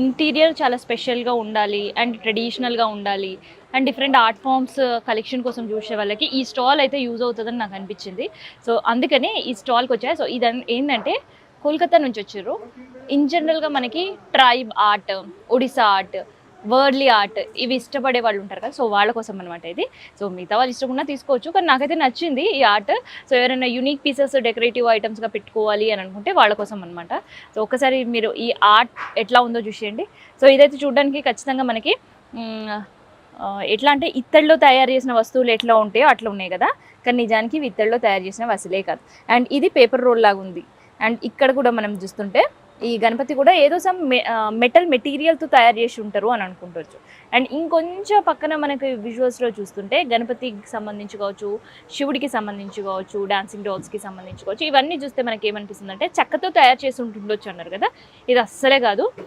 Interior చాలా స్పెషల్గా ఉండాలి అండ్ ట్రెడిషనల్గా ఉండాలి and different art forms uh, collection కోసం చూసే వాళ్ళకి ఈ స్టాల్ అయితే యూజ్ అవుతుందని నాకు అనిపించింది. సో అందుకనే ఈ స్టాల్కి వచ్చాయి సో ఇది ఏంటంటే కోల్కతా నుంచి వచ్చారు. ఇన్ జనరల్గా మనకి ట్రైబ్ ఆర్ట్ ఒడిస్సా ఆర్ట్ వర్డ్లీ ఆర్ట్ ఇవి ఇష్టపడే వాళ్ళు ఉంటారు కదా సో వాళ్ళ కోసం అనమాట ఇది. సో మిగతా వాళ్ళు ఇష్టం తీసుకోవచ్చు కానీ నాకైతే నచ్చింది ఈ ఆర్ట్ సో ఎవరైనా యూనిక్ పీసెస్ డెకరేటివ్ ఐటమ్స్గా పెట్టుకోవాలి అని అనుకుంటే వాళ్ళ కోసం అనమాట సో ఒకసారి మీరు ఈ ఆర్ట్ ఎట్లా ఉందో చూసేయండి. సో ఇదైతే చూడడానికి ఖచ్చితంగా మనకి ఎట్లా అంటే ఇత్తడిలో తయారు చేసిన వస్తువులు ఎట్లా ఉంటాయో అట్లా ఉన్నాయి కదా. కానీ నిజానికి ఇవి ఇత్తడిలో తయారు చేసిన వసలే కాదు. అండ్ ఇది పేపర్ రోల్ లాగా ఉంది. అండ్ ఇక్కడ కూడా మనం చూస్తుంటే ఈ గణపతి కూడా ఏదో సమ్ మెటల్ మెటీరియల్తో తయారు చేసి ఉంటారు అని అనుకుంటవచ్చు అండ్ ఇంకొంచెం పక్కన మనకి విజువల్స్లో చూస్తుంటే గణపతికి సంబంధించి కావచ్చు శివుడికి సంబంధించి కావచ్చు డాన్సింగ్ డాల్స్కి సంబంధించి కావచ్చు ఇవన్నీ చూస్తే మనకి ఏమనిపిస్తుంది అంటే చెక్కతో తయారు చేసి ఉంటుండొచ్చు అన్నారు కదా. ఇది అస్సలే కాదు.